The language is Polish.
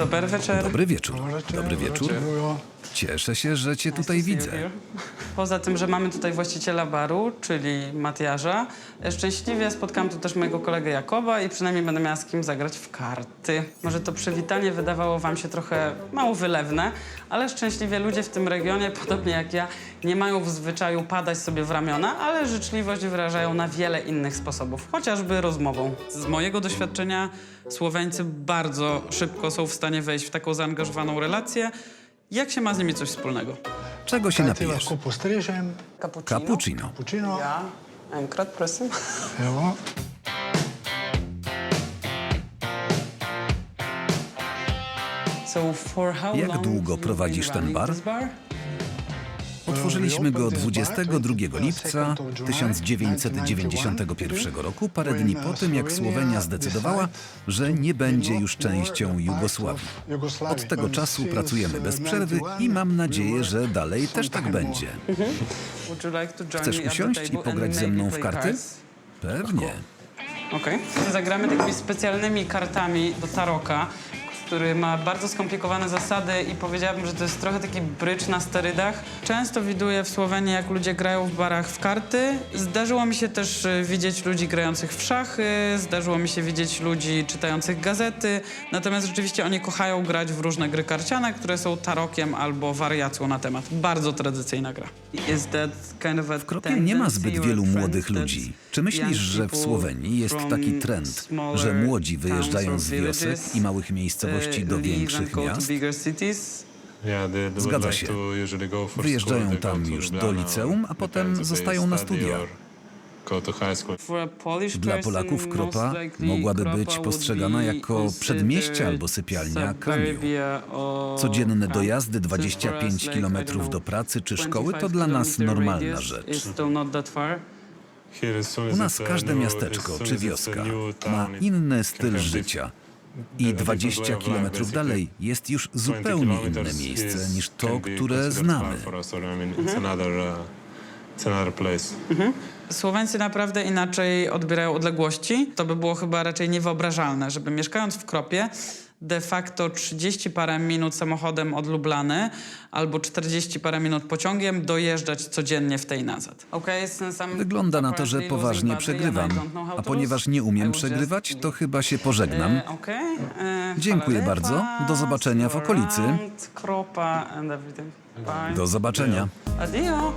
Dobry wieczór. Dobry wieczór. Dobry wieczór. Cieszę się, że cię tutaj widzę. Poza tym, że mamy tutaj właściciela baru, czyli Matiarza, szczęśliwie spotkałam tu też mojego kolegę Jakoba i przynajmniej będę miała z kim zagrać w karty. Może to przywitanie wydawało wam się trochę mało wylewne, ale szczęśliwie ludzie w tym regionie, podobnie jak ja, nie mają w zwyczaju padać sobie w ramiona, ale życzliwość wyrażają na wiele innych sposobów, chociażby rozmową. Z mojego doświadczenia Słoweńcy bardzo szybko są w stanie wejść w taką zaangażowaną relację, jak się ma z nimi coś wspólnego. Czego się napijesz? postrežem? Cappuccino. Cappuccino. Ja, enkrat, Jak długo prowadzisz ten bar? Otworzyliśmy go 22 lipca 1991 roku, parę dni po tym, jak Słowenia zdecydowała, że nie będzie już częścią Jugosławii. Od tego czasu pracujemy bez przerwy i mam nadzieję, że dalej też tak będzie. Chcesz usiąść i pograć ze mną w karty? Pewnie. Okej. Zagramy takimi specjalnymi kartami do taroka, który ma bardzo skomplikowane zasady i powiedziałabym, że to jest trochę taki brycz na sterydach. Często widuję w Słowenii, jak ludzie grają w barach w karty. Zdarzyło mi się też y, widzieć ludzi grających w szachy, zdarzyło mi się widzieć ludzi czytających gazety. Natomiast rzeczywiście oni kochają grać w różne gry karciane, które są tarokiem albo wariacją na temat. Bardzo tradycyjna gra. Is that kind of a W Kropie nie ma zbyt wielu młodych ludzi. Czy myślisz, że w Słowenii jest taki trend, że młodzi wyjeżdżają z wiosek i małych miejscowości do większych miast? Zgadza się. Wyjeżdżają tam już do liceum, a potem zostają na studia. Dla Polaków Kropa mogłaby być postrzegana jako przedmieście albo sypialnia Kamiu. Codzienne dojazdy 25 km do pracy czy szkoły to dla nas normalna rzecz. U nas każde miasteczko czy wioska ma inny styl życia. I 20 km dalej jest już zupełnie inne miejsce niż to, które znamy. Słoweńcy naprawdę inaczej odbierają odległości. To by było chyba raczej niewyobrażalne, żeby mieszkając w Kropie de facto 30 parę minut samochodem od Lublany albo 40 parę minut pociągiem dojeżdżać codziennie w tej nazad. Wygląda na to, że poważnie przegrywam. A ponieważ nie umiem przegrywać, to chyba się pożegnam. E, e, Dziękuję bardzo. Do zobaczenia w okolicy. Do zobaczenia. Adio.